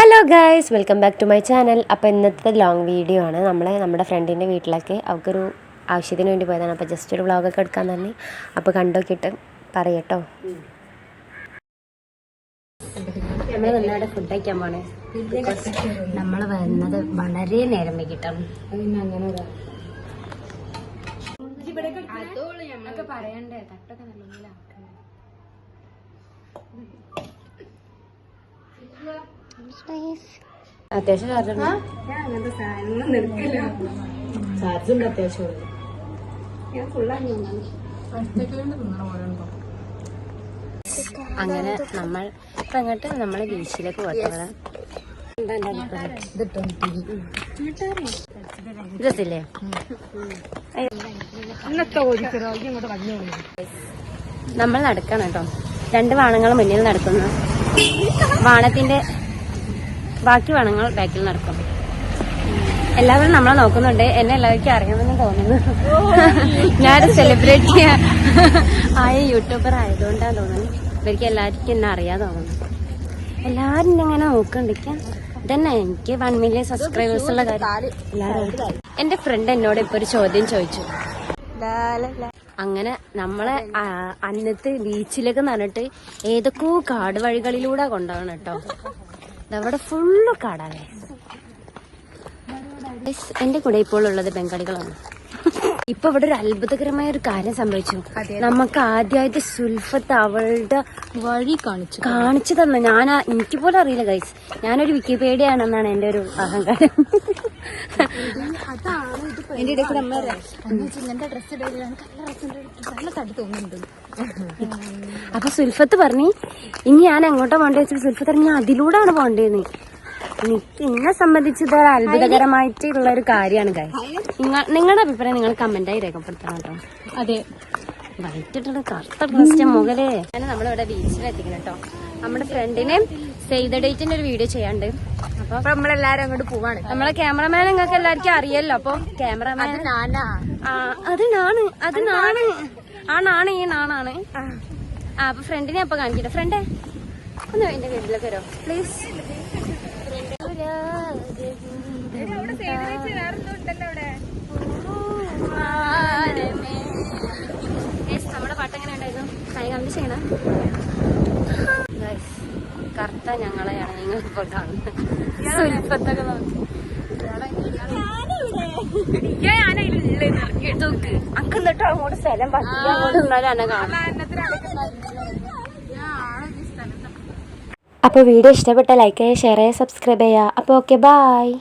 Hello guys welcome back to my channel അപ്പോൾ ഇന്നത്തെ long video ആണ്. നമ്മൾ നമ്മുടെ ഫ്രണ്ടിന്റെ വീട്ടിലൊക്കെ അവൾക്കൊരു ആവശ്യത്തിന് വേണ്ടി പോയതാണ്. അപ്പോൾ ജസ്റ്റ് ഒരു വ്ളോഗൊക്കെ എടുക്കാൻ തന്നെ. അപ്പോൾ കണ്ടോക്കിയിട്ട് പറയട്ടോ. നമ്മൾ കഴിക്കാൻ പോണേ. നമ്മൾ വന്നത് വളരെ നേരം വൈകിട്ടാണ്. അത്യാവശ്യം ചാർജ് ചാർജുണ്ട് അത്യാവശ്യം അങ്ങനെ നമ്മൾ ഇപ്പൊ അങ്ങോട്ട് നമ്മളെ ബീച്ചിലേക്ക് പോകട്ടെ നമ്മൾ നടക്കണം കേട്ടോ. രണ്ട് വാണങ്ങൾ മുന്നിൽ നടക്കുന്നു. വാണത്തിന്റെ ബാക്കി വേണങ്ങൾ ബാക്കിൽ നടക്കും. എല്ലാവരും നമ്മളെ നോക്കുന്നുണ്ട്. എന്നെ എല്ലാവർക്കും അറിയാമെന്ന് തോന്നുന്നു. ഞാനൊരു സെലിബ്രിറ്റി ആയ യൂട്യൂബർ ആയതുകൊണ്ടാണ് തോന്നുന്നു ഇവർക്ക് എല്ലാവർക്കും എന്നെ അറിയാൻ തോന്നുന്നു. എല്ലാവരും ഇങ്ങനെ നോക്കണ്ടിരിക്കാം ഇതന്നെ. എനിക്ക് വൺ മില്യൺ സബ്സ്ക്രൈബേഴ്സ് ഉള്ള കാര്യം. എല്ലാവരും എന്റെ ഫ്രണ്ട് എന്നോട് ഇപ്പൊ ഒരു ചോദ്യം ചോദിച്ചു. അങ്ങനെ നമ്മളെ അന്നത്തെ ബീച്ചിലേക്ക് പറഞ്ഞിട്ട് ഏതൊക്കെയോ കാട് വഴികളിലൂടെ കൊണ്ടുപോകണം കേട്ടോ. അവിടെ ഫുള്ള് കാടാണ്. എന്റെ കൂടെ ഇപ്പോൾ ഉള്ളത് ബംഗാളികളാണ്. ഇപ്പൊ ഇവിടെ ഒരു അത്ഭുതകരമായ ഒരു കാര്യം സംഭവിച്ചു. നമുക്ക് ആദ്യമായിട്ട് സുൽഫത്ത് അവളുടെ വഴി കാണിച്ചു കാണിച്ചു തന്നു. ഞാൻ എനിക്ക് പോലും അറിയില്ല ഗൈസ് ഞാനൊരു വിക്കിപീഡിയ ആണെന്നാണ് എന്റെ ഒരു അഹങ്കാരം. എന്റെ ഇടയ്ക്ക് നമ്മൾ ഡ്രസ് ഇടയിലാണ് നല്ല തടി തോന്നുന്നുണ്ട്. അപ്പൊ സുൽഫത്ത് പറഞ്ഞു ഇനി ഞാൻ എങ്ങോട്ടാ പോണ്ടേ വെച്ചാൽ സുൽഫത്ത് പറഞ്ഞു ഞാൻ അതിലൂടെയാണ് പോണ്ടേന്ന് എനിക്ക് എന്നെ സംബന്ധിച്ച് ഇതൊരു ഒരു അത്ഭുതകരമായിട്ടുള്ള ഒരു കാര്യമാണ് കാര്യം നിങ്ങൾ നിങ്ങളുടെ അഭിപ്രായം നിങ്ങൾ ആയി രേഖപ്പെടുത്തണം കേട്ടോ. അതെ. വൈറ്റിട്ടുള്ള കറുത്ത ഡ്രസ്റ്റ് മുകളെ അങ്ങനെ നമ്മളിവിടെ ബീച്ചിൽ എത്തിക്കണം കേട്ടോ. നമ്മുടെ ഫ്രണ്ടിനെ സേവ് ദ ഡേറ്റിന്റെ ഒരു വീഡിയോ ചെയ്യാണ്ട് അപ്പൊ നമ്മളെല്ലാരും അങ്ങോട്ട് പോവാണ്. നമ്മളെ ക്യാമറമാൻ നിങ്ങൾക്ക് എല്ലാവർക്കും അറിയല്ലോ അപ്പൊ ക്യാമറമാൻ അത് നാണ്. അത് നാണ്. ആ നാണ് ഈ നാണാണ്. ആ അപ്പൊ ഫ്രണ്ടിനെ അപ്പൊ കാണിക്കട്ടെ. ഫ്രണ്ടേ ഒന്ന് എന്റെ വീട്ടിലേക്ക് വരോ. പ്ലീസ് നമ്മുടെ പാട്ട് എങ്ങനെ ഉണ്ടായിരുന്നു? കൈ കമ്പി ചെയ്യണം. കറുത്ത ഞങ്ങളെയാണ് നിങ്ങൾ ഇപ്പോൾ കാണുന്നത്. സുൽപ്പത്തൊക്കെ നോക്കി. അങ്ങോട്ട് സ്ഥലം പറ്റി അങ്ങോട്ട് നിന്നാലും എന്നെ കാണും. അപ്പോൾ വീഡിയോ ഇഷ്ടപ്പെട്ട ലൈക്ക് ചെയ്യുക ഷെയർ ചെയ്യുക സബ്സ്ക്രൈബ് ചെയ്യുക. അപ്പോൾ ഓക്കെ ബായ്